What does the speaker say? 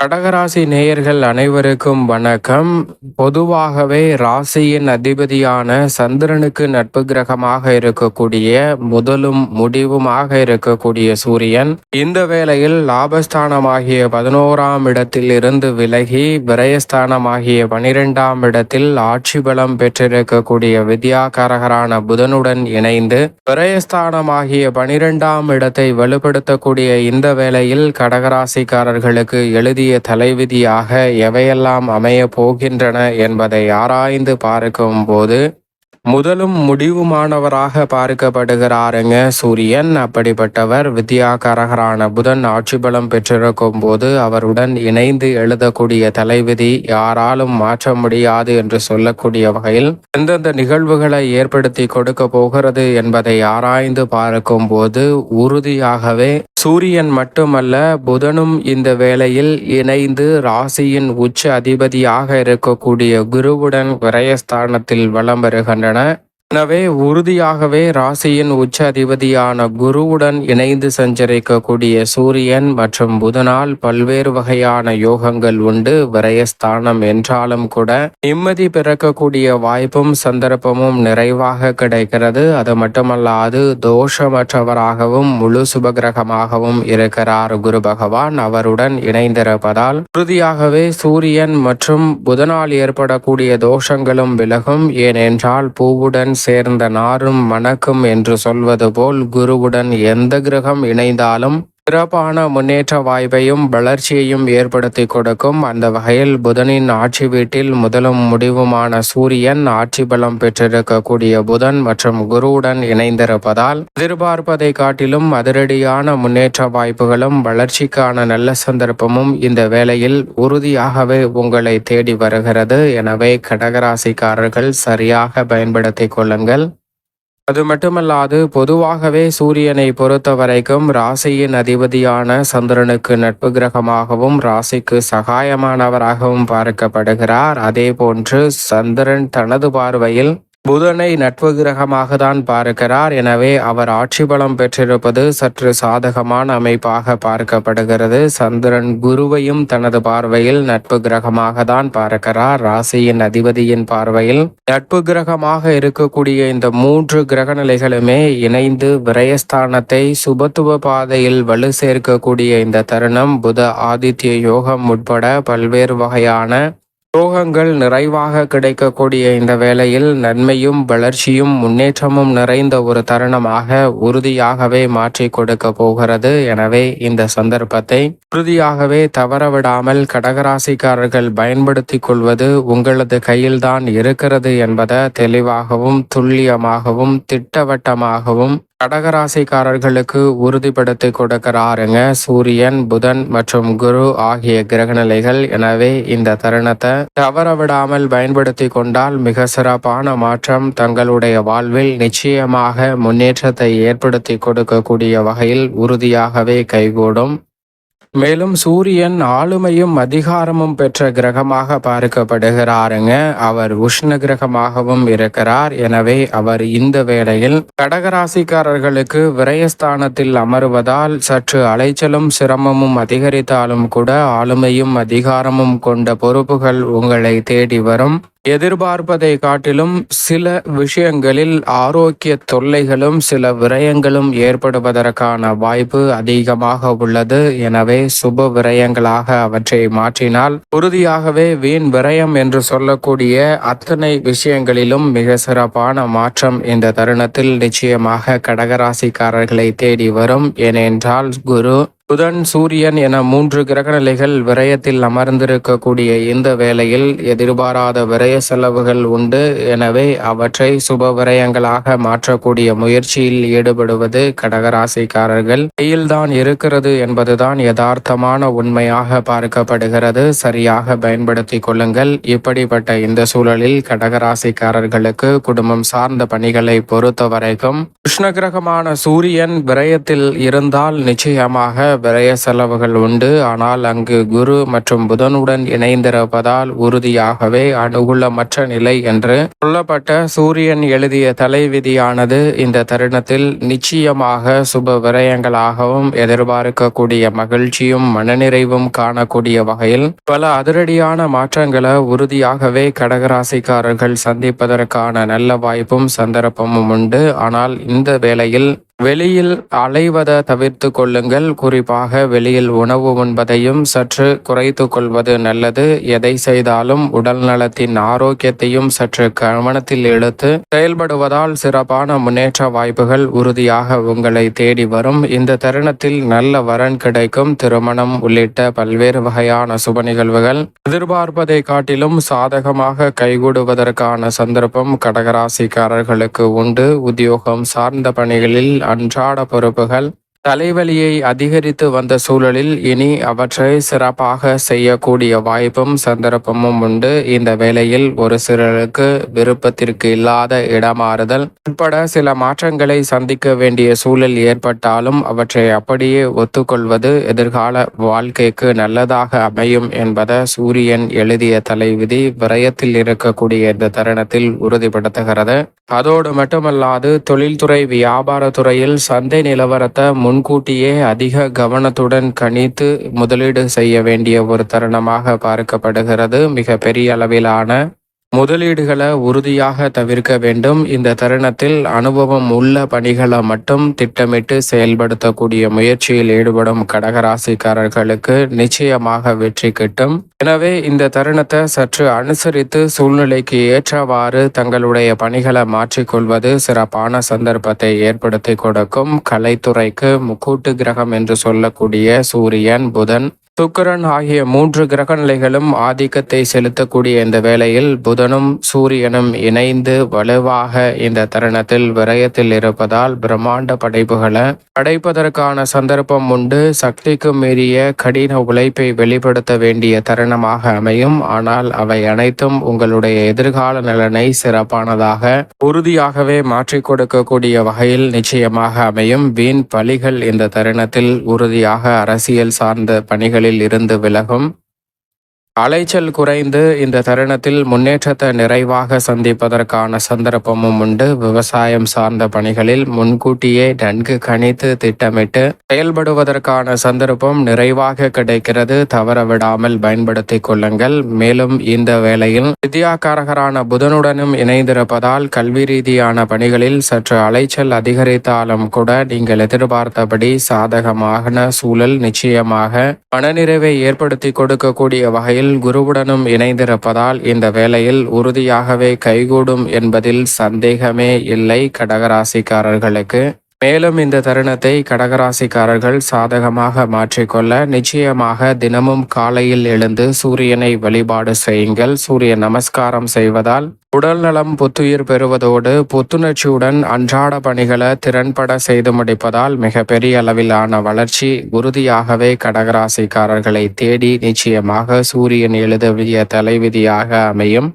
கடகராசி நேயர்கள் அனைவருக்கும் வணக்கம். பொதுவாகவே ராசியின் அதிபதியான சந்திரனுக்கு நட்பு கிரகமாக இருக்கக்கூடிய முதலும் முடிவுமாக இருக்கக்கூடிய சூரியன் இந்த வேளையில் லாபஸ்தானமாகிய பதினோராம் இடத்தில் இருந்து விலகி விரயஸ்தானமாகிய பனிரெண்டாம் இடத்தில் ஆட்சி பலம் பெற்றிருக்கக்கூடிய வித்யாகாரகரான புதனுடன் இணைந்து விரயஸ்தானமாகிய பனிரெண்டாம் இடத்தை வலுப்படுத்தக்கூடிய இந்த வேளையில் கடகராசிக்காரர்களுக்கு எழுதிய தலைவிதியாக எவையெல்லாம் அமைய போகின்றன என்பதை ஆராய்ந்து பார்க்கும் போது முதலும் முடிவுமானவராக பார்க்கப்படுகிறாருங்க சூரியன். அப்படிப்பட்டவர் வித்யாகாரகரான புதன் ஆட்சி பலம் பெற்றிருக்கும் போது அவருடன் இணைந்து எழுதக்கூடிய தலைவிதி யாராலும் மாற்ற முடியாது என்று சொல்லக்கூடிய வகையில் எந்தெந்த நிகழ்வுகளை ஏற்படுத்தி கொடுக்க போகிறது என்பதை ஆராய்ந்து பார்க்கும் போது உறுதியாகவே சூரியன் மட்டுமல்ல புதனும் இந்த வேளையில் இணைந்து ராசியின் உச்ச அதிபதியாக இருக்கக்கூடிய குருவுடன் விரயஸ்தானத்தில் வலம் வருகின்றன right? எனவே உறுதியாகவே ராசியின் உச்ச அதிபதியான குருவுடன் இணைந்து சஞ்சரிக்கக்கூடிய சூரியன் மற்றும் புதனால் பல்வேறு வகையான யோகங்கள் உண்டு. விரயஸ்தானம் என்றாலும் கூட நிம்மதி பிறக்கக்கூடிய வாய்ப்பும் சந்தர்ப்பமும் நிறைவாக கிடைக்கிறது. அது மட்டுமல்லாது தோஷமற்றவராகவும் முழு சுபகிரகமாகவும் இருக்கிறார் குரு பகவான். அவருடன் இணைந்திருப்பதால் உறுதியாகவே சூரியன் மற்றும் புதனால் ஏற்படக்கூடிய தோஷங்களும் விலகும். ஏனென்றால் பூவுடன் சேர்ந்த நாரும் மணக்கும் என்று சொல்வது போல் குருவுடன் எந்த கிரகம் இணைந்தாலும் சிறப்பான முன்னேற்ற வாய்ப்பையும் வளர்ச்சியையும் ஏற்படுத்தி கொடுக்கும். அந்த வகையில் புதனின் ஆட்சி வீட்டில் முதலும் முடிவுமான சூரியன் ஆட்சி பலம் பெற்றிருக்கக்கூடிய புதன் மற்றும் குருவுடன் இணைந்திருப்பதால் எதிர்பார்ப்பதை காட்டிலும் அதிரடியான முன்னேற்ற வாய்ப்புகளும் வளர்ச்சிக்கான நல்ல சந்தர்ப்பமும் இந்த வேளையில் உறுதியாகவே உங்களை தேடி வருகிறது. எனவே கடகராசிக்காரர்கள் சரியாக பயன்படுத்திக் கொள்ளுங்கள். அது மட்டுமல்லாது பொதுவாகவே சூரியனை பொறுத்த வரைக்கும் ராசியின் அதிபதியான சந்திரனுக்கு நட்பு கிரகமாகவும் ராசிக்கு சகாயமானவராகவும் பார்க்கப்படுகிறார். அதே போன்று சந்திரன் தனது பார்வையில் புதனை நட்பு கிரகமாக தான் பார்க்கிறார். எனவே அவர் ஆட்சி பலம் பெற்றிருப்பது சற்று சாதகமான அமைப்பாக பார்க்கப்படுகிறது. சந்திரன் குருவையும் தனது பார்வையில் நட்பு கிரகமாக தான் பார்க்கிறார். ராசியின் அதிபதியின் பார்வையில் நட்பு கிரகமாக இருக்கக்கூடிய இந்த மூன்று கிரக நிலைகளுமே இணைந்து விரயஸ்தானத்தை சுபத்துவ பாதையில் வலு சேர்க்கக்கூடிய இந்த தருணம் புத ஆதித்ய யோகம் உட்பட பல்வேறு வகையான யோகங்கள் நிறைவாக கிடைக்கக்கூடிய இந்த வேளையில் நன்மையும் வளர்ச்சியும் முன்னேற்றமும் நிறைந்த ஒரு தருணமாக உறுதியாகவே மாற்றி கொடுக்க போகிறது. எனவே இந்த சந்தர்ப்பத்தை உறுதியாகவே தவறவிடாமல் கடகராசிக்காரர்கள் பயன்படுத்தி கொள்வது உங்களது கையில்தான் இருக்கிறது என்பதை தெளிவாகவும் துல்லியமாகவும் திட்டவட்டமாகவும் கடகராசிக்காரர்களுக்கு உறுதிப்படுத்தி கொடுக்கிறாருங்க. சூரியன் புதன் மற்றும் குரு ஆகிய கிரகநிலைகள். எனவே இந்த தருணத்தை தவற விடாமல் பயன்படுத்தி கொண்டால் மிக சிறப்பான மாற்றம் தங்களுடைய வாழ்வில் நிச்சயமாக முன்னேற்றத்தை ஏற்படுத்தி கொடுக்கக்கூடிய வகையில் உறுதியாகவே கைகூடும். மேலும் சூரியன் ஆளுமையும் அதிகாரமும் பெற்ற கிரகமாக பார்க்கப்படுகிறாருங்க. அவர் உஷ்ண கிரகமாகவும் இருக்கிறார். எனவே அவர் இந்த வேளையில் கடகராசிக்காரர்களுக்கு விரயஸ்தானத்தில் அமருவதால் சற்று அலைச்சலும் சிரமமும் அதிகரித்தாலும் கூட ஆளுமையும் அதிகாரமும் கொண்ட பொறுப்புகள் உங்களை தேடி வரும். எதிர்பார்ப்பதை காட்டிலும் சில விஷயங்களில் ஆரோக்கிய தொல்லைகளும் சில விரயங்களும் ஏற்படுவதற்கான வாய்ப்பு அதிகமாக உள்ளது. எனவே சுப விரயங்களாக அவற்றை மாற்றினால் உறுதியாகவே வீண் விரயம் என்று சொல்லக்கூடிய அத்தனை விஷயங்களிலும் மிக சிறப்பான மாற்றம் இந்த தருணத்தில் நிச்சயமாக கடகராசிக்காரர்களை தேடி வரும். ஏனென்றால் குரு புதன் சூரியன் என மூன்று கிரகநிலைகள் விரயத்தில் அமர்ந்திருக்கக்கூடிய இந்த வேளையில் எதிர்பாராத விரய செலவுகள் உண்டு. எனவே அவற்றை சுப விரயங்களாக மாற்றக்கூடிய முயற்சியில் ஈடுபடுவது கடகராசிக்காரர்கள். கையில்தான் இருக்கிறது என்பதுதான் யதார்த்தமான உண்மையாக பார்க்கப்படுகிறது. சரியாக பயன்படுத்திக் கொள்ளுங்கள். இப்படிப்பட்ட இந்த சூழலில் கடகராசிக்காரர்களுக்கு குடும்பம் சார்ந்த பணிகளை பொறுத்த வரைக்கும் கிருஷ்ண கிரகமான சூரியன் விரயத்தில் இருந்தால் நிச்சயமாக விரய செலவுகள் உண்டு. ஆனால் அங்கு குரு மற்றும் புதனுடன் இணைந்திருப்பதால் உறுதியாகவே அனுகூலமற்ற நிலை என்று சொல்லப்பட்ட சூரியன் எழுதிய தலைவிதியானது இந்த தருணத்தில் நிச்சயமாக சுப விரயங்களாகவும் எதிர்பார்க்கக்கூடிய மகிழ்ச்சியும் மனநிறைவும் காணக்கூடிய வகையில் பல அதிரடியான மாற்றங்களை உறுதியாகவே கடகராசிக்காரர்கள் சந்திப்பதற்கான நல்ல வாய்ப்பும் சந்தர்ப்பமும் உண்டு. ஆனால் இந்த வேளையில் வெளியில் அலைவதை தவிர்த்து கொள்ளுங்கள். குறிப்பாக வெளியில் உணவு உண்பதையும் சற்று குறைத்து கொள்வது நல்லது. எதை செய்தாலும் உடல் நலத்தின் ஆரோக்கியத்தையும் சற்று கவனத்தில் எடுத்து செயல்படுவதால் சிறப்பான முன்னேற்ற வாய்ப்புகள் உறுதியாக உங்களை தேடி வரும். இந்த தருணத்தில் நல்ல வரன் கிடைக்கும். திருமணம் உள்ளிட்ட பல்வேறு வகையான சுப நிகழ்வுகள் எதிர்பார்ப்பதை காட்டிலும் சாதகமாக கைகூடுவதற்கான சந்தர்ப்பம் கடகராசிக்காரர்களுக்கு உண்டு. உத்தியோகம் சார்ந்த பணிகளில் அன்றாட பொறுப்புகள் தலைவலியை அதிகரித்து வந்த சூழலில் இனி அவற்றை சிறப்பாக செய்யக்கூடிய வாய்ப்பும் சந்தர்ப்பமும் உண்டு. இந்த வேளையில் ஒரு சிலருக்கு விருப்பத்திற்கு இல்லாத இடமாறுதல். உட்பட சில மாற்றங்களை சந்திக்க வேண்டிய சூழல் ஏற்பட்டாலும் அவற்றை அப்படியே ஒத்துக்கொள்வது எதிர்கால வாழ்க்கைக்கு நல்லதாக அமையும் என்பதை சூரியன் எழுதிய தலைவிதி விரயத்தில் இருக்கக்கூடிய இந்த தருணத்தில் உறுதிப்படுத்துகிறது. அதோடு மட்டுமல்லாது தொழில்துறை வியாபாரத்துறையில் சந்தை நிலவரத்தை முன்கூட்டியே அதிக கவனத்துடன் கணித்து முதலீடு செய்ய வேண்டிய ஒரு தருணமாக பார்க்கப்படுகிறது. மிக பெரிய அளவிலான முதலீடுகளை உறுதியாக தவிர்க்க வேண்டும். இந்த தருணத்தில் அனுபவம் உள்ள பணிகளை மட்டும் திட்டமிட்டு செயல்படுத்தக்கூடிய முயற்சியில் ஈடுபடும் கடகராசிக்காரர்களுக்கு நிச்சயமாக வெற்றி கிட்டும். எனவே இந்த தருணத்தை சற்று அனுசரித்து சூழ்நிலைக்கு ஏற்றவாறு தங்களுடைய பணிகளை மாற்றிக்கொள்வது சிறப்பான சந்தர்ப்பத்தை ஏற்படுத்தி கொடுக்கும். கலைத்துறைக்கு முக்கூட்டு கிரகம் என்று சொல்லக்கூடிய சூரியன் புதன் சுக்கரன் ஆகிய மூன்று கிரகநிலைகளும் ஆதிக்கத்தை செலுத்தக்கூடிய இந்த வேளையில் புதனும் சூரியனும் இணைந்து வலுவாக இந்த தருணத்தில் விரயத்தில் இருப்பதால் பிரம்மாண்ட படைப்புகளை படைப்பதற்கான சந்தர்ப்பம் உண்டு. சக்திக்கு மீறிய கடின உழைப்பை வெளிப்படுத்த வேண்டிய தருணமாக அமையும். ஆனால் அவை அனைத்தும் உங்களுடைய எதிர்கால நலனை சிறப்பானதாக உறுதியாகவே மாற்றிக் கொடுக்கக்கூடிய வகையில் நிச்சயமாக அமையும். வீண் பலிகள் இந்த தருணத்தில் உறுதியாக அரசியல் சார்ந்த பணிகளில் இருந்து விலகும். அலைச்சல் குறைந்து இந்த தருணத்தில் முன்னேற்றத்தை நிறைவாக சந்திப்பதற்கான சந்தர்ப்பமும் உண்டு. விவசாயம் சார்ந்த பணிகளில் முன்கூட்டியே நன்கு கணித்து திட்டமிட்டு செயல்படுவதற்கான சந்தர்ப்பம் நிறைவாக கிடைக்கிறது. தவற விடாமல் பயன்படுத்திக் கொள்ளுங்கள். மேலும் இந்த வேளையில் வித்யாகாரகரான புதனுடனும் இணைந்திருப்பதால் கல்வி ரீதியான பணிகளில் சற்று அலைச்சல் அதிகரித்தாலும் கூட நீங்கள் எதிர்பார்த்தபடி சாதகமான சூழல் நிச்சயமாக மனநிறைவை ஏற்படுத்தி கொடுக்கக்கூடிய வகையில் குருவுடனும் இணைந்திருப்பதால் இந்த வேளையில் உறுதியாகவே கைகூடும் என்பதில் சந்தேகமே இல்லை கடகராசிக்காரர்களுக்கு. மேலும் இந்த தருணத்தை கடகராசிக்காரர்கள் சாதகமாக மாற்றிக்கொள்ள நிச்சயமாக தினமும் காலையில் எழுந்து சூரியனை வழிபாடு செய்யுங்கள். சூரிய நமஸ்காரம் செய்வதால் உடல் நலம் புத்துயிர் பெறுவதோடு புத்துணர்ச்சியுடன் அன்றாட பணிகளை திறன்பட செய்து முடிப்பதால் மிக பெரிய அளவிலான வளர்ச்சி உறுதியாகவே கடகராசிக்காரர்களை தேடி நிச்சயமாக சூரியன் எழுதவிய தலைவிதியாக அமையும்.